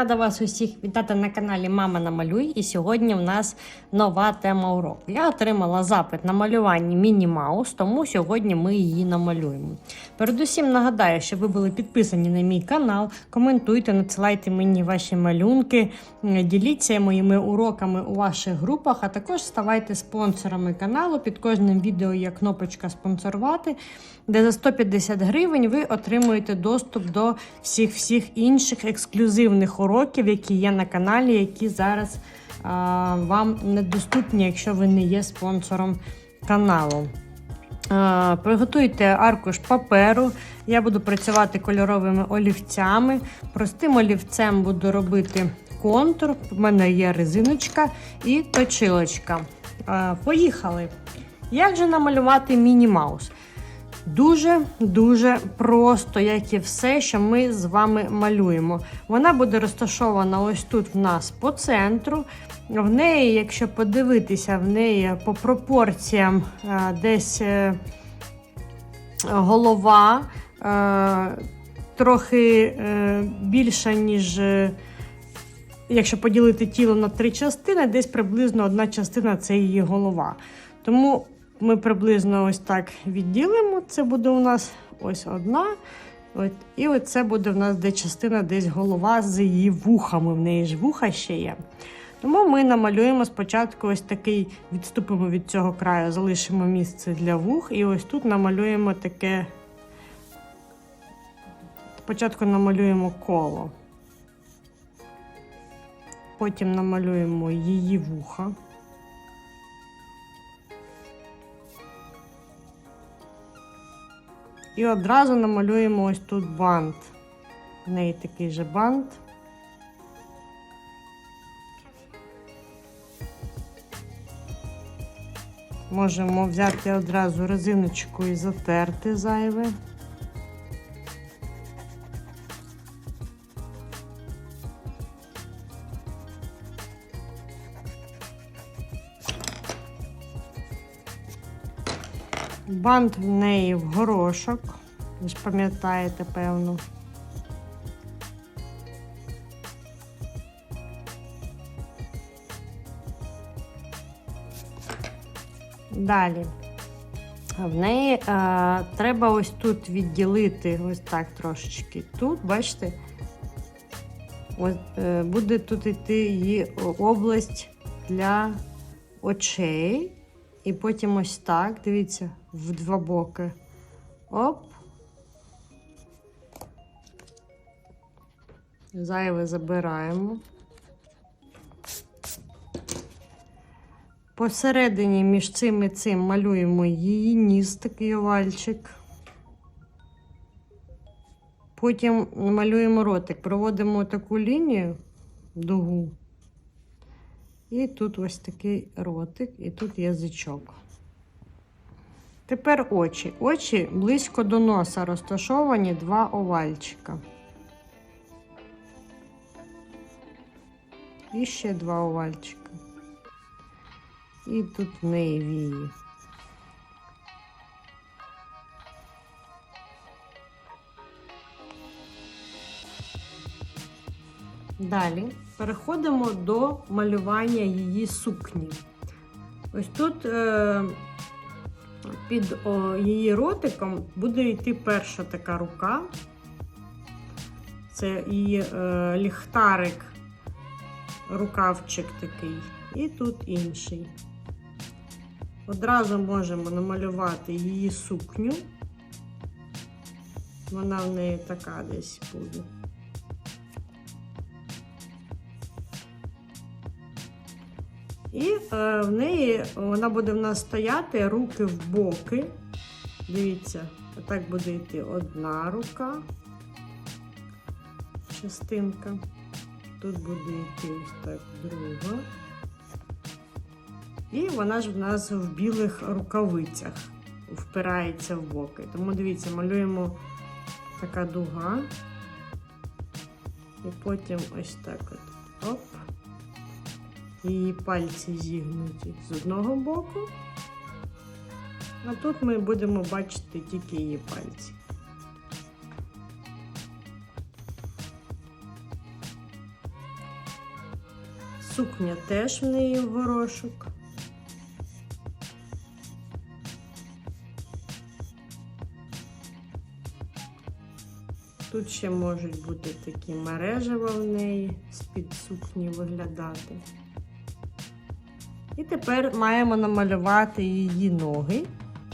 Рада вас усіх вітати на каналі Мама Намалюй. І сьогодні в нас нова тема уроку. Я отримала запит на малювання Міні Маус, тому сьогодні ми її намалюємо. Передусім нагадаю, щоб ви були підписані на мій канал, коментуйте, надсилайте мені ваші малюнки, діліться моїми уроками у ваших групах, а також ставайте спонсорами каналу. Під кожним відео є кнопочка спонсорувати, де за 150 гривень ви отримуєте доступ до всіх всіх інших ексклюзивних уроків, які є на каналі, які зараз а, вам недоступні, якщо ви не є спонсором каналу. А, Приготуйте аркуш паперу. Я буду працювати кольоровими олівцями. Простим олівцем буду робити контур. У мене є резиночка і точилочка. Поїхали! Як же намалювати міні-маус? Дуже-дуже просто, як і все, що ми з вами малюємо. Вона буде розташована ось тут в нас по центру. В неї, якщо подивитися, в неї по пропорціям е, десь е, голова е, трохи більша, ніж. Якщо поділити тіло на три частини, десь приблизно одна частина це її голова. Тому ми приблизно ось так відділимо. Це буде у нас ось одна. От, і оце буде в нас де частина, десь голова з її вухами. В неї ж вуха ще є. Тому ми намалюємо спочатку ось такий, відступимо від цього краю, залишимо місце для вух, і ось тут намалюємо таке. Спочатку намалюємо коло. Потім намалюємо її вуха. І одразу намалюємо ось тут бант. В неї такий же бант. Можемо взяти одразу резиночку і затерти зайве. Бант в неї в горошок. Ви ж пам'ятаєте, певно. Далі. В неї е, треба ось тут відділити, ось так трошечки. Тут, бачите, ось, е, буде тут йти її область для очей. І потім ось так, дивіться, в два боки. Оп. Зайве забираємо. Посередині між цим і цим малюємо її ніс, такий овальчик. Потім малюємо ротик, проводимо таку лінію, дугу. І тут ось такий ротик, і тут язичок. Тепер очі. Очі близько до носа розташовані два овальчика. І ще два овальчика. І тут в неї вії. Далі переходимо до малювання її сукні. Ось тут е, під о, її ротиком буде йти перша така рука. Це її е, ліхтарик, рукавчик такий, і тут інший. Одразу можемо намалювати її сукню. Вона в неї така десь буде. І е, в неї вона буде в нас стояти руки в боки. Дивіться, отак буде йти одна рука, частинка. Тут буде йти ось так друга. І вона ж в нас в білих рукавицях впирається в боки. Тому дивіться, малюємо така дуга. І потім ось так от. Оп. Її пальці зігнуті з одного боку. А тут ми будемо бачити тільки її пальці. Сукня теж в неї в горошок. Тут ще можуть бути такі мережева в неї з-під сукні виглядати. І тепер маємо намалювати її ноги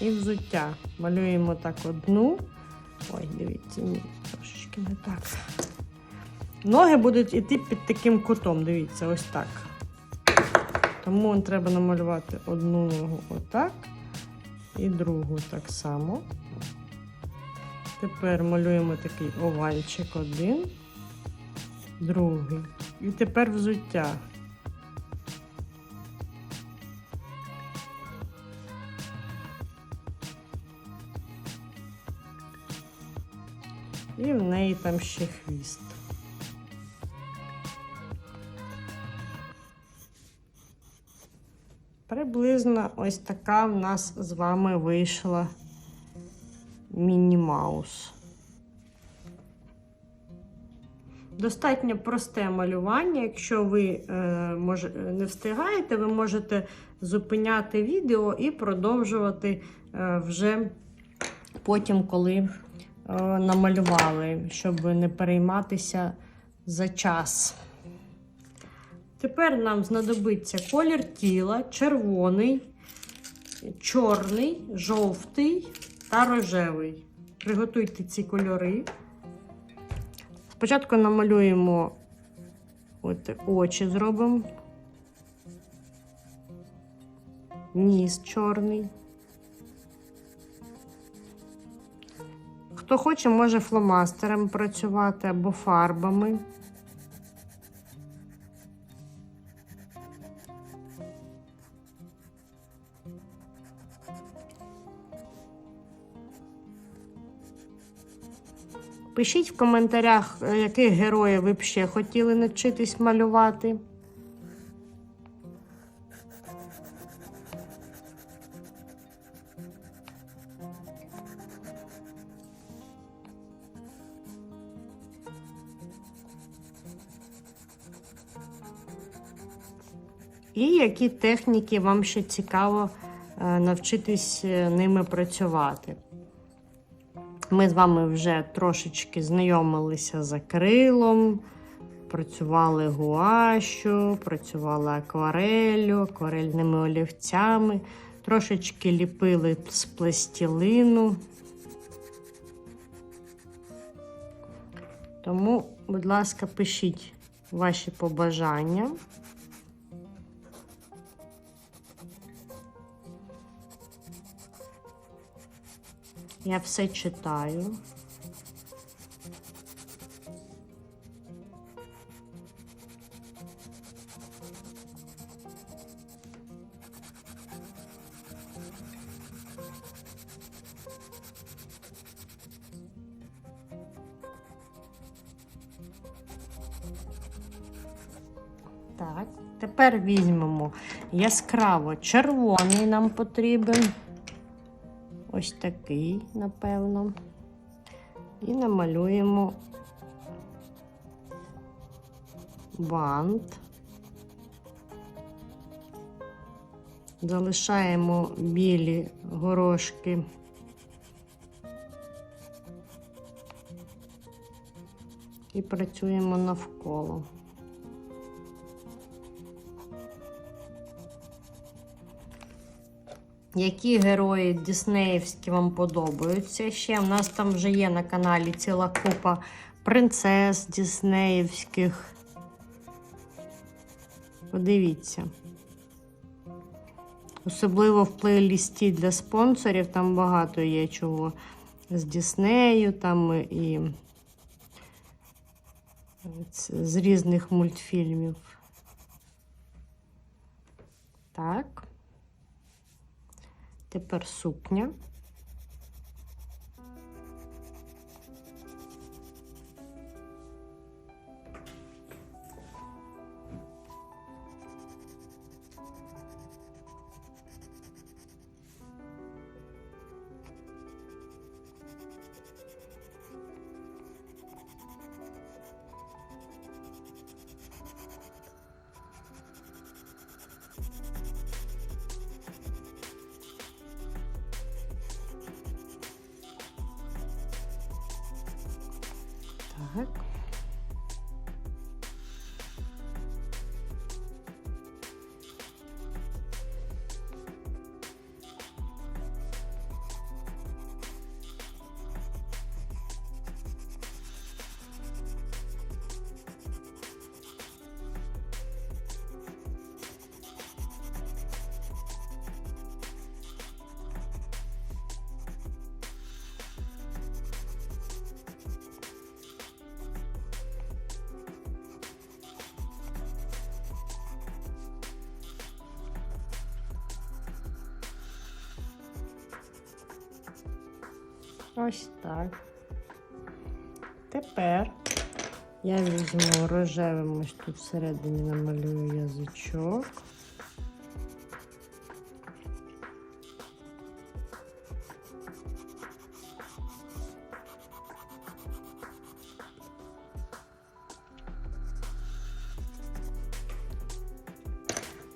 і взуття. Малюємо так одну. Ой, дивіться, ні, трошечки не так. Ноги будуть іти під таким кутом, дивіться, ось так. Тому треба намалювати одну ногу отак і другу так само. Тепер малюємо такий овальчик один, другий. І тепер взуття. І в неї там ще хвіст. Приблизно ось така в нас з вами вийшла міні-маус. Достатньо просте малювання. Якщо ви е, може, не встигаєте, ви можете зупиняти відео і продовжувати е, вже потім, коли намалювали, щоб не перейматися за час. Тепер нам знадобиться колір тіла, червоний, чорний, жовтий та рожевий. Приготуйте ці кольори. Спочатку намалюємо от очі зробимо. Ніс чорний. Хто хоче, може фломастером працювати або фарбами. Пишіть в коментарях, е, яких героїв ви б ще хотіли навчитись малювати. І які техніки вам ще цікаво е, навчитись е, ними працювати. Ми з вами вже трошечки знайомилися з акрилом, працювали гуашю, працювали аквареллю, акварельними олівцями, трошечки ліпили з пластилину. Тому, будь ласка, пишіть ваші побажання. Я все читаю. Так, тепер візьмемо яскраво червоний нам потрібен. Ось такий, напевно. І намалюємо бант. Залишаємо білі горошки. І працюємо навколо. Які герої Діснеївські вам подобаються? Ще у нас там вже є на каналі ціла купа принцес Діснеївських. Подивіться. Особливо в плейлісті для спонсорів там багато є чого з Діснею, там і з різних мультфільмів. Так. Тепер сукня. Так. Ось так. Тепер я візьму рожевим, ось тут всередині намалюю язичок.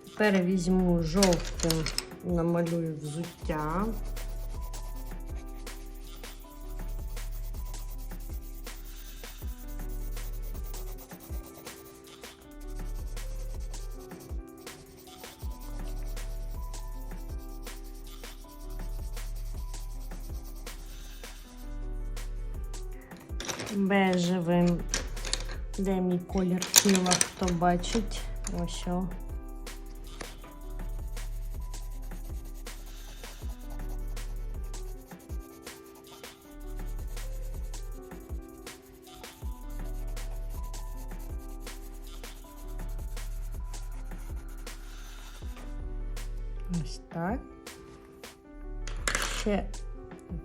Тепер візьму жовтим, намалюю взуття. Бежевим. Де мій колір тіла, хто бачить? Ось. о.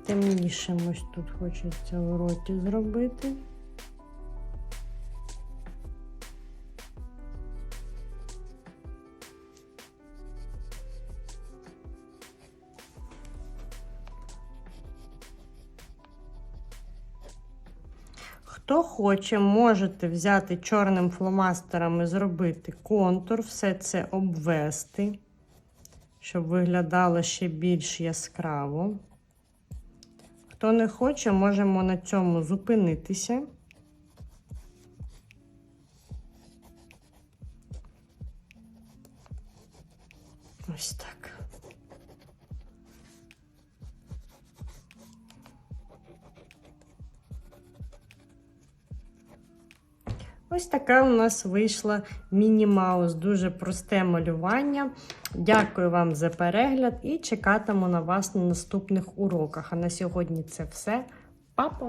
Темнішим ось тут хочеться в роті зробити. Хто хоче, можете взяти чорним фломастером і зробити контур, все це обвести, щоб виглядало ще більш яскраво. Хто не хоче, можемо на цьому зупинитися. Ось так. Ось така у нас вийшла міні-маус. Дуже просте малювання. Дякую вам за перегляд і чекатиму на вас на наступних уроках. А на сьогодні це все. Па-па!